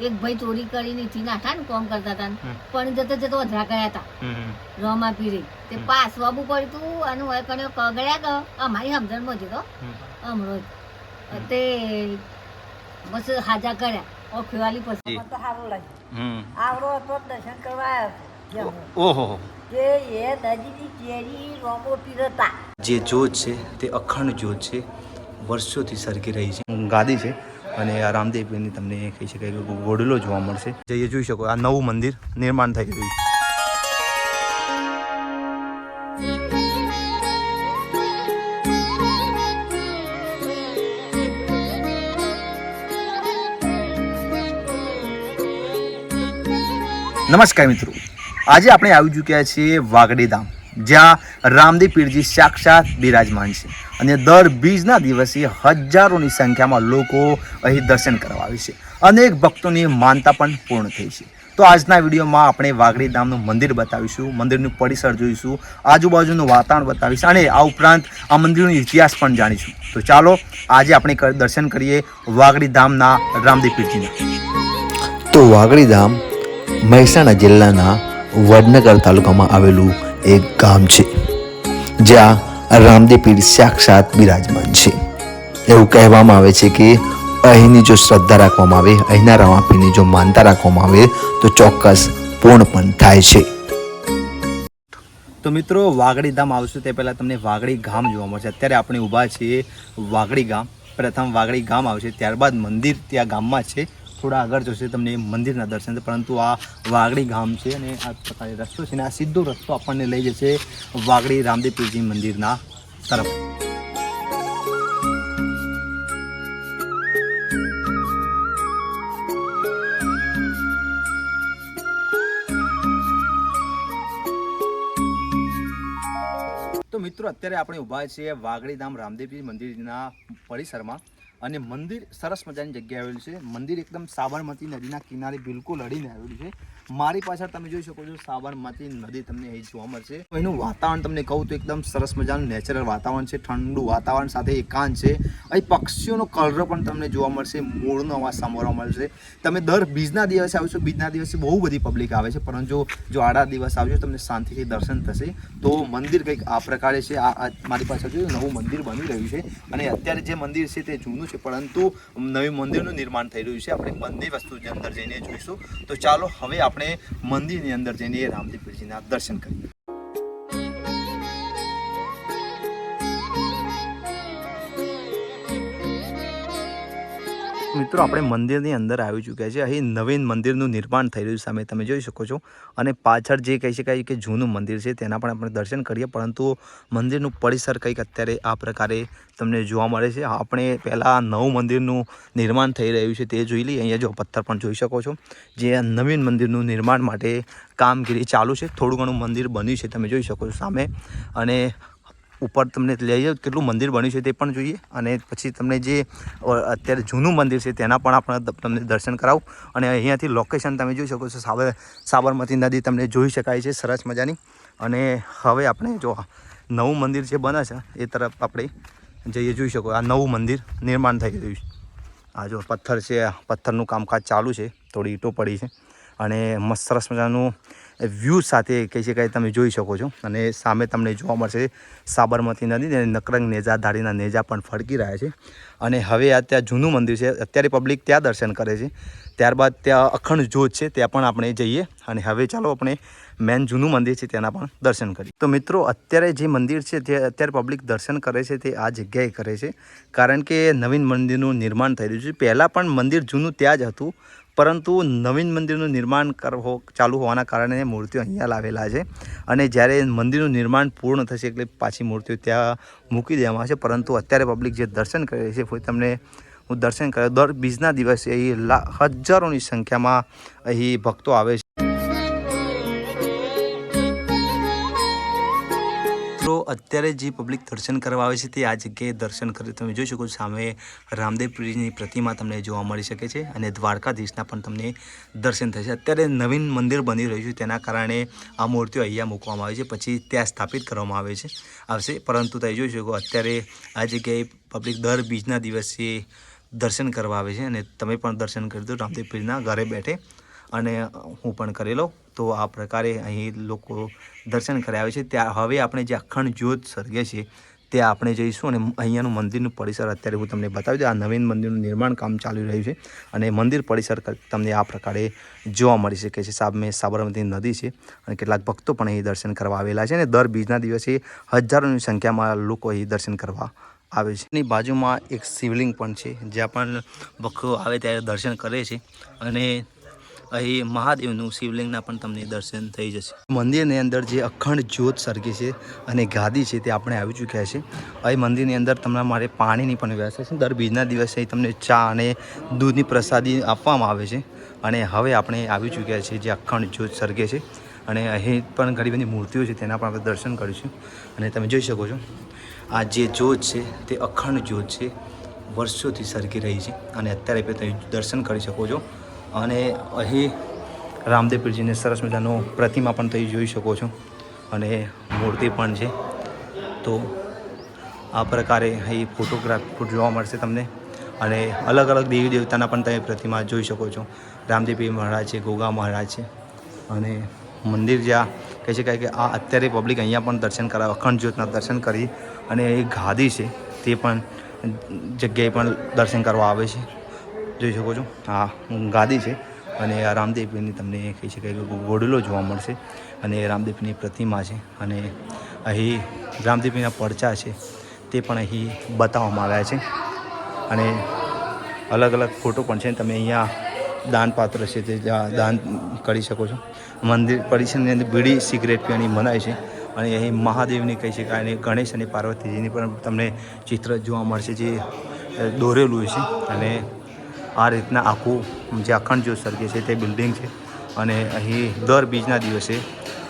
એક ભાઈ ચોરી કરીને થી નાઠા ને કોમ કરતા હતા પણ જતો જતો વધરા ગયા હતા. રોમા પીરી. તે પાસ વાબુ પડ્યું તું અને હોય કણ્યો કગડ્યા ગયો અમારી સમજણમાં જ હતો હમ. જ. તે બસ હાજા કર્યા. ઓખવાલી પછી. તો સારું લાગ્યું. હમ. આવડો હતો દર્શન કરવા આવ્યો ઓહો કે એ દાદીની કેરી રોમો પીરતા. જે જોત છે તે અખંડ જોત છે વર્ષોથી સરકી રહી છે. ગાદી છે. અને આ રામદેવની તમને કહી શકાય કે ગોડલો જોવા મળશે. જઈએ, જોઈ શકો. આ નવું મંદિર નિર્માણ થઈ રહ્યું નમસ્કાર મિત્રો. આજે આપણે આવી ચૂક્યા છીએ વાગડી ધામ, જ્યાં રામદેવ પીરજી સાક્ષાત બિરાજમાન છે. અને દર બીજના દિવસે હજારોની સંખ્યામાં લોકો અહીં દર્શન કરવા આવે છે. અનેક ભક્તોની માનતા પણ પૂર્ણ થઈ છે. તો આજના વિડીયોમાં આપણે વાઘડી ધામનું મંદિર બતાવીશું, મંદિરનું પરિસર જોઈશું, આજુબાજુનું વાતાવરણ બતાવીશું અને આ ઉપરાંત આ મંદિરનો ઇતિહાસ પણ જાણીશું. તો ચાલો, આજે આપણે દર્શન કરીએ વાઘડી ધામના રામદેવ પીરજીના. તો વાઘડી ધામ મહેસાણા જિલ્લાના વડનગર તાલુકામાં આવેલું એક ગામ છે. જ્યાં રામદેવ સાક્ષાત બિરાજમાન છે. એવું કહેવામાં આવે છે કે અહીંની જો શ્રદ્ધા રાખવામાં આવે, અહીંના રામાપીરની જો માનતા રાખવામાં આવે, તો ચોક્કસ પૂર્ણ પણ થાય છે. તો મિત્રો વાગડી ધામ આવશું તે પહેલાં તમને વાગડી ગામ જોવા મળશે. અત્યારે આપણે ઊભા છીએ વાગડી ગામ. પ્રથમ વાગડી ગામ આવશે, ત્યારબાદ મંદિર ત્યાં ગામમાં છે. થોડા આગળ જશે તમને મંદિરના દર્શન પરંતુ આ વાગડી ગામ છે અને આ પ્રકારે રસ્તો છે ને આ સીધો રસ્તો આપણને લઈ જશે વાગડી રામદેવપીરજી મંદિરના તરફ. મિત્રો, અત્યારે આપણે ઊભા છીએ વાગડી ધામ રામદેવજી મંદિરના પરિસરમાં. અને મંદિર સરસ મજાની જગ્યાએ આવેલું છે. મંદિર એકદમ સાબરમતી નદીના કિનારે બિલકુલ અડીને આવેલું છે. મારી પાછળ તમે જોઈ શકો છો સાબરમતી નદી તમને અહીં જોવા મળશે. એનું વાતાવરણ તમને કહું તો એકદમ સરસ મજાનું નેચરલ વાતાવરણ છે. ઠંડુ વાતાવરણ સાથે એકાંત છે. અહીં પક્ષીઓનો કલર પણ તમને જોવા મળશે. મૂળનો અવાજ સાંભળવા મળશે. તમે દર બીજના દિવસે આવશો. બીજના દિવસે બહુ બધી પબ્લિક આવે છે. પરંતુ જો આડા દિવસ આવજો તમને શાંતિથી દર્શન થશે. તો મંદિર કંઈક આ પ્રકારે છે. આ આ મારી પાસે જોયું નવું મંદિર બની રહ્યું છે. અને અત્યારે જે મંદિર છે તે જૂનું છે. પરંતુ નવી મંદિરનું નિર્માણ થઈ રહ્યું છે. આપણે બંને વસ્તુ અંદર જઈને જોઈશું. તો ચાલો હવે આપણે મંદિરની અંદર જઈને રામદેવ દર્શન કરીએ. મિત્રો, આપણે મંદિરની અંદર આવી ચૂક્યા છે અહીં નવીન મંદિરનું નિર્માણ થઈ રહ્યું સામે તમે જોઈ શકો છો. અને પાછળ જે કહી શકાય કે જૂનું મંદિર છે, તેના પણ આપણે દર્શન કરીએ. પરંતુ મંદિરનું પરિસર કંઈક અત્યારે આ પ્રકારે તમને જોવા મળે છે. આપણે પહેલાં નવું મંદિરનું નિર્માણ થઈ રહ્યું છે તે જોઈ લઈએ. અહીંયા જો પથ્થર પણ જોઈ શકો છો. જે નવીન મંદિરનું નિર્માણ માટે કામગીરી ચાલુ છે. થોડું ઘણું મંદિર બન્યું છે, તમે જોઈ શકો છો સામે. અને ઉપર તમને લઈ જાઓ કેટલું મંદિર બન્યું છે તે પણ જોઈએ. અને પછી તમને જે અત્યારે જૂનું મંદિર છે તેના પણ આપણે તમને દર્શન કરાવું. અને અહીંયાથી લોકેશન તમે જોઈ શકો છો સાબર સાબરમતી નદી તમને જોઈ શકાય છે, સરસ મજાની. અને હવે આપણે જો નવું મંદિર જે બને છે, એ તરફ આપણે જઈએ, જોઈ શકો આ નવું મંદિર નિર્માણ થઈ રહ્યું છે. આ જો પથ્થર છે પથ્થરનું કામકાજ ચાલુ છે, થોડી ઈંટો પડી છે. અને મસ્ત સરસ મજાનું વ્યૂ સાથે કહી શકાય તમે જોઈ શકો છો. અને સામે તમને જોવા મળશે સાબરમતી નદી અને નકરંગ નેજા ધાડીના નેજા પણ ફડકી રહ્યા છે. અને હવે આ ત્યાં જૂનું મંદિર છે. અત્યારે પબ્લિક ત્યાં દર્શન કરે છે. ત્યારબાદ ત્યાં અખંડ જ્યોત છે, ત્યાં પણ આપણે જઈએ. અને હવે ચાલો આપણે મેન જૂનું મંદિર છે તેના પણ દર્શન કરીએ. તો મિત્રો, અત્યારે જે મંદિર છે, તે અત્યારે પબ્લિક દર્શન કરે છે, તે આ જગ્યાએ કરે છે. કારણ કે નવીન મંદિરનું નિર્માણ થઈ રહ્યું છે. પહેલાં પણ મંદિર જૂનું ત્યાં જ હતું. પરંતુ નવીન મંદિરનું નિર્માણ કરવો ચાલુ હોવાના કારણે મૂર્તિઓ અહીંયા લાવેલા છે. અને જ્યારે મંદિરનું નિર્માણ પૂર્ણ થશે એટલે પાછી મૂર્તિઓ ત્યાં મૂકી દેવામાં આવશે. પરંતુ અત્યારે પબ્લિક જે દર્શન કરે છે તમને હું દર્શન કરે દર બીજના દિવસે અહીં હજારોની સંખ્યામાં અહીં ભક્તો આવે છે અત્યારે જે પબ્લિક દર્શન કરવા આવે છે તે આ જગ્યાએ દર્શન કરી તમે જોઈ શકો છો. સામે રામદેવપુરીની પ્રતિમા તમને જોવા મળી શકે છે અને દ્વારકાધીશના પણ તમને દર્શન થશે અત્યારે નવીન મંદિર બની રહ્યું છે, તેના કારણે આ મૂર્તિઓ અહીંયા મૂકવામાં આવે છે, પછી ત્યાં સ્થાપિત કરવામાં આવે છે, આવશે. પરંતુ તમે જોઈ શકો અત્યારે આ જગ્યાએ પબ્લિક દર બીજના દિવસે દર્શન કરવા આવે છે અને તમે પણ દર્શન કરી દો રામદેવપીરના ઘરે બેઠે. અને હું પણ કરી લઉં તો આ પ્રકારે અહીં લોકો દર્શન કરે આવે છે. ત્યાં હવે આપણે જે અખંડ જ્યોત સર્ગે છે, ત્યાં આપણે જઈશું અને અહીંયાનું મંદિરનું પરિસર અત્યારે હું તમને બતાવી દઉં. આ નવીન મંદિરનું નિર્માણ કામ ચાલી રહ્યું છે અને મંદિર પરિસર તમને આ પ્રકારે જોવા મળી શકે છે. સામે સાબરમતી નદી છે અને કેટલાક ભક્તો પણ અહીં દર્શન કરવા આવેલા છે અને દર બીજના દિવસે હજારોની સંખ્યામાં લોકો અહીં દર્શન કરવા આવે છે. એની બાજુમાં એક શિવલિંગ પણ છે. જ્યાં પણ ભક્તો આવે ત્યારે દર્શન કરે છે અને અહીં મહાદેવનું શિવલિંગના પણ તમને દર્શન થઈ જશે. મંદિરની અંદર જે અખંડ જ્યોત સર્ગે છે અને ગાદી છે તે આપણે આવી ચૂક્યા છે. અહીં મંદિરની અંદર તમને મારે પાણીની પણ વ્યવસ્થા છે. દર બીજના દિવસે તમને ચા અને દૂધની પ્રસાદી આપવામાં આવે છે. અને હવે આપણે આવી ચૂક્યા છીએ જે અખંડ જ્યોત સર્ગે છે. અને અહીં પણ ઘણી બધી મૂર્તિઓ છે તેના પણ આપણે દર્શન કરીશું. અને તમે જોઈ શકો છો, આ જે જ્યોત છે તે અખંડ જ્યોત છે, વર્ષોથી સરકી રહી છે. અને અત્યારે પણ તમે દર્શન કરી શકો છો. અને અહીં રામદેવ પીરજીને સરસ મજાનો પ્રતિમા પણ તમે જોઈ શકો છો. અને મૂર્તિ પણ છે. તો આ પ્રકારે અહીં ફોટોગ્રાફ જોવા મળશે તમને. અને અલગ અલગ દેવી દેવતાના પણ તમે પ્રતિમા જોઈ શકો છો. રામદેવ પીર મહારાજ છે, ગોગા મહારાજ છે. અને મંદિર જ્યાં કહે છે કે આ અત્યારે પબ્લિક અહીંયા પણ દર્શન કરાવે, અખંડ જ્યોતના દર્શન કરી અને એ ગાદી છે તે પણ જગ્યાએ પણ દર્શન કરવા આવે છે. જોઈ શકો છો. આ ગાદી છે અને આ રામદેવની તમને કહી શકાય કે ગોડલો જોવા મળશે અને રામદેવની પ્રતિમા છે અને અહીં રામદેવપીના પડચા છે તે પણ અહીં બતાવવામાં આવ્યા છે. અને અલગ અલગ ફોટો પણ છે તમે અહીંયા દાનપાત્ર છે તે દાન કરી શકો છો. મંદિર પરિસરની અંદર બીડી સિગરેટ પીવાની મનાય છે અને અહીં મહાદેવની કહી શકાય અને ગણેશ અને પાર્વતીજીની પણ તમને ચિત્ર જોવા મળશે જે દોરેલું છે અને આ રીતના આખું જે અખંડ જ્યોત સર્ગે છે તે બિલ્ડિંગ છે. અને અહીં દર બીજના દિવસે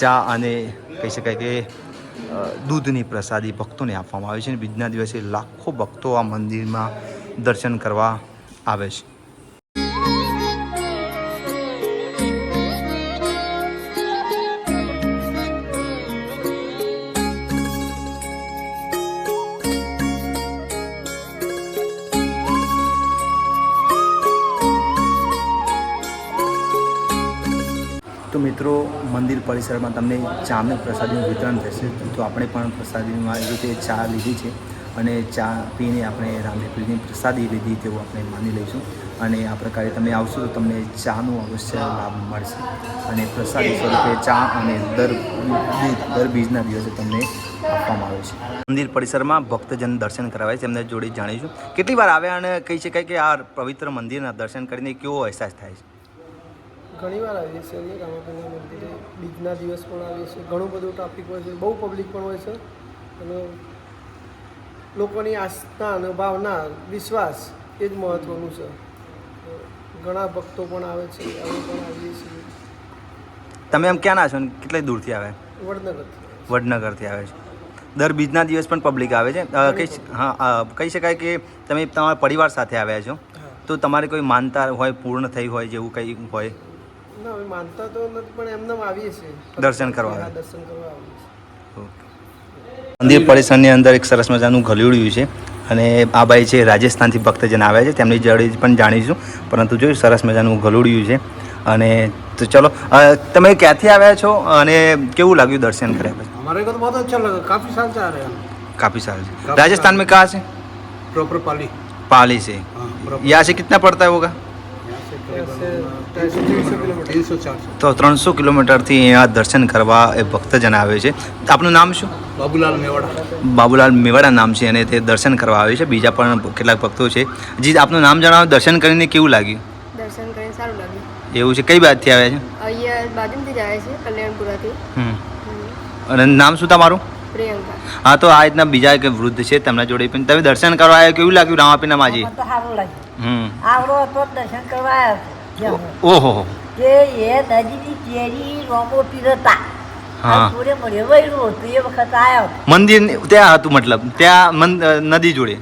ચા અને કહી શકાય કે દૂધની પ્રસાદી ભક્તોને આપવામાં આવે છે અને બીજના દિવસે લાખો ભક્તો આ મંદિરમાં દર્શન કરવા આવે છે. મિત્રો, મંદિર પરિસરમાં તમને ચાનું પ્રસાદીનું વિતરણ થશે. તો આપણે પણ પ્રસાદીમાં એ રીતે ચા લીધી છે અને ચા પીને આપણે રામદેવપીરની પ્રસાદી લીધી તેવું આપણે માની લઈશું. અને આ પ્રકારે તમે આવશો તો તમને ચાનો અવશ્ય લાભ મળશે. અને પ્રસાદી સ્વરૂપે ચા અને દર દર બીજના દિવસે તમને આપવામાં આવે છે. મંદિર પરિસરમાં ભક્તજન દર્શન કરાવે છે, એમને જોડે જાણીશું. કેટલી વાર આવ્યા અને કહી શકાય કે આ પવિત્ર મંદિરના દર્શન કરીને કેવો અહેસાસ થાય છે? ઘણી વાર આવીએ છીએ અમે રામાપીરના મંદિરે બીજના દિવસ પણ આવીએ છીએ. ઘણું બધું ટ્રાફિક હોય છે બહુ પબ્લિક પણ હોય છે. અને લોકોની આસ્થા અને ભાવના વિશ્વાસ એ જ મહત્ત્વનું છે. ઘણા ભક્તો પણ આવે છે અમે પણ આવીએ છીએ. તમે એમ ક્યાંના છો? ને કેટલે દૂરથી આવે? વડનગરથી. વડનગરથી આવે છે. દર બીજના દિવસ પણ પબ્લિક આવે છે. કહી હા કહી શકાય કે તમે તમારા પરિવાર સાથે આવ્યા છો. તો તમારે કોઈ માનતા હોય પૂર્ણ થઈ હોય જેવું કંઈ હોય? ના અમે માનતા તો નથી પણ એમને આવીએ છીએ દર્શન કરવા હા આવે. દર્શન કરવા આવીએ છીએ મંદિર પરિસરની અંદર એક સરસ મજાનું ગલુડિયું છે અને આ ભાઈ છે રાજસ્થાનથી ભક્તજન આવ્યા છે તેમની જોડે પણ જાણીશું પરંતુ જોયું સરસ મજાનું ગલુડિયું છે અને તો ચલો અ, તમે ક્યાંથી આવ્યા છો અને કેવું લાગ્યું દર્શન કર્યા પછી हमारे को तो बहुत अच्छा लगा काफी साल से आ रहे हैं हम काफ़ी साल से राजस्थान में कहाँ से प्रॉपर पाली पाली से हाँ प्रॉपर यहाँ से कितना पड़ता है होगा તો ત્રણસો કિલોમીટરથી અહીંયા દર્શન કરવા એ ભક્તજન આવે છે. આપનું નામ શું? બાબુલાલ મેવાડા. બાબુલાલ મેવાડા નામ છે અને તે દર્શન કરવા આવે છે. બીજા પણ કેટલાક ભક્તો છે. જી આપનું નામ જણાવો. દર્શન કરીને કેવું લાગ્યું? દર્શન કરીને સારું લાગ્યું. એવું છે? કઈ બાજુથી આવ્યા છે? અહીંયા બાજુથી જ આવે છે કલ્યાણપુરાથી. અને નામ શું તમારું? પ્રિયંકા. હા તો આ રીતના બીજા કે વૃદ્ધ છે તેમના જોડે પણ. તમે દર્શન કરવા આવ્યા? કેવું લાગ્યું? રામાપીના માજી હમ. આવડો તો દર્શન કરવા આવ્યા. ઓહો. કે એ નદીની કેરી રોમો પીરતા. હા. મંદિર ત્યાં હતું મતલબ. ત્યાં નદી જોડે.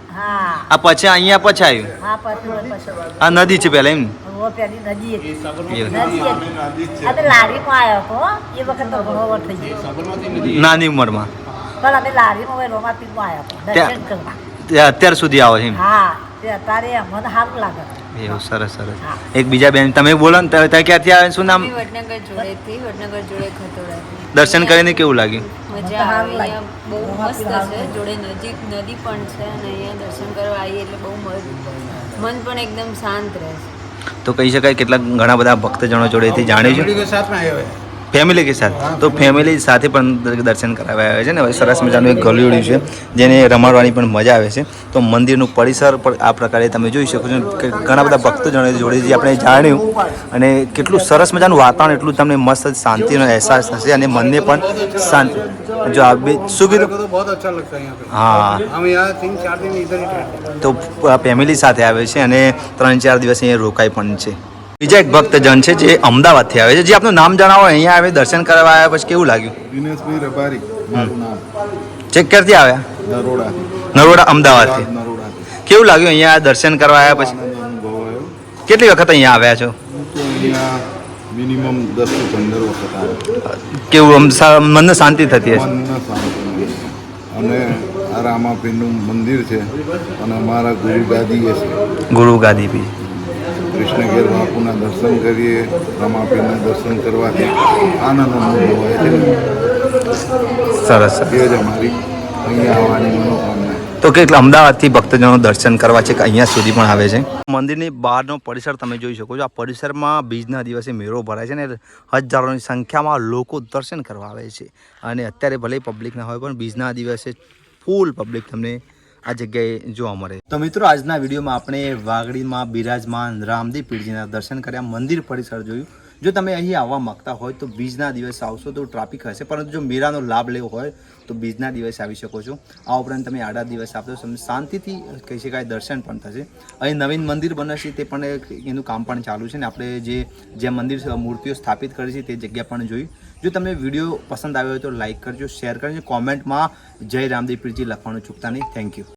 આ પછી અહીંયા પછી આવ્યું. હા પછી પછી. આ નદી છે પેલા એમ નાની ઉંમરમાં. અત્યાર સુધી આવો છે એમ હા તે અત્યારે સારું લાગે. એવું સરસ સરસ. એક બીજા બેન તમે બોલો ને તમે ક્યાંથી આવે શું નામ? વડનગર જોડેથી વડનગર જોડે ખતોડાથી દર્શન કરીને કેવું લાગ્યું? મજા આવે અહીંયા બહુ મસ્ત છે જોડે નજીક નદી પણ છે અને અહીંયા દર્શન કરવા આવીએ એટલે બહુ મન મન પણ એકદમ શાંત રહે છે. તો કહી શકાય કેટલાક ઘણા બધા ભક્તજનો જોડેથી જાણ્યું ફેમિલી કે સાથે? તો ફેમિલી સાથે પણ દર્શન કરાવ્યા આવે છે ને? સરસ મજાનું એક ગલિયું છે જેને રમાડવાની પણ મજા આવે છે. તો મંદિરનું પરિસર પણ આ પ્રકારે તમે જોઈ શકો છો. કે ઘણા બધા ભક્તજનો જોડે જે આપણે જાણ્યું અને કેટલું સરસ મજાનું વાતાવરણ એટલું તમને મસ્ત શાંતિનો અહેસાસ થશે અને મનને પણ શાંતિ જો આ બે શું કીધું હા. તો ફેમિલી સાથે આવે છે અને ત્રણ ચાર દિવસ અહીંયા રોકાય પણ છે. બીજા એક ભક્તજન છે જે અમદાવાદથી આવે છે. જે આપનું નામ જણાવો અહીંયા આવે દર્શન કરવા આવ્યા પછી કેવું લાગ્યું? દિનેશભાઈ રબારી મારું નામ. ચેક કરતી આવ્યા? નરોડા નરોડા અમદાવાદથી કેવું લાગ્યું અહીંયા દર્શન કરવા આવ્યા પછી? કેટલી વખત અહીંયા આવ્યા છો? મિનિમમ દસથી પંદર વખત કેવું મનને શાંતિ થતી હશે. અને આ રામાપીરનું મંદિર છે અને અમારા ગુરુ ગાદીએ છે. ગુરુ ગાદી બી કૃષ્ણગીર બાપુના દર્શન કરીએ રમાપીના દર્શન કરવાથી આનંદ અનુભવ હોય છે સરસ એ જ અમારી અહીંયા આવવાની મનોકામના. તો કેટલા અમદાવાદથી ભક્તજનો દર્શન કરવા છે કે અહીંયા સુધી પણ આવે છે? મંદિરની બહારનો પરિસર તમે જોઈ શકો છો. આ પરિસરમાં બીજના દિવસે મેળો ભરાય છે ને હજારોની સંખ્યામાં લોકો દર્શન કરવા આવે છે. અને અત્યારે ભલે પબ્લિક ના હોય પણ બીજના દિવસે ફૂલ પબ્લિક તમને આ જગ્યાએ જોવા મળે. તો મિત્રો, આજના વિડીયોમાં આપણે વાગડીમાં બિરાજમાન રામદેવ પીરજીના દર્શન કર્યા, મંદિર પરિસર જોયું. જો તમે અહીં આવવા માંગતા હોય તો બીજના દિવસે આવશો તો ટ્રાફિક હશે, પરંતુ જો મેળાનો લાભ લેવો હોય તો બીજના દિવસે આવી શકો છો. આ ઉપરાંત તમે આડા દિવસ આપશો, તમે શાંતિથી કહી શકાય દર્શન પણ થશે. અહીં નવીન મંદિર બનશે તે પણ એનું કામ પણ ચાલુ છે ને આપણે જે જે મંદિર મૂર્તિઓ સ્થાપિત કરી છે તે જગ્યા પણ જોઈ. જો તમને વીડિયો પસંદ આવ્યો હોય તો લાઇક કરજો, શેર કરજો, કોમેન્ટમાં જય રામદેવ પીરજી લખવાનું ચૂકતા નહીં. Thank you.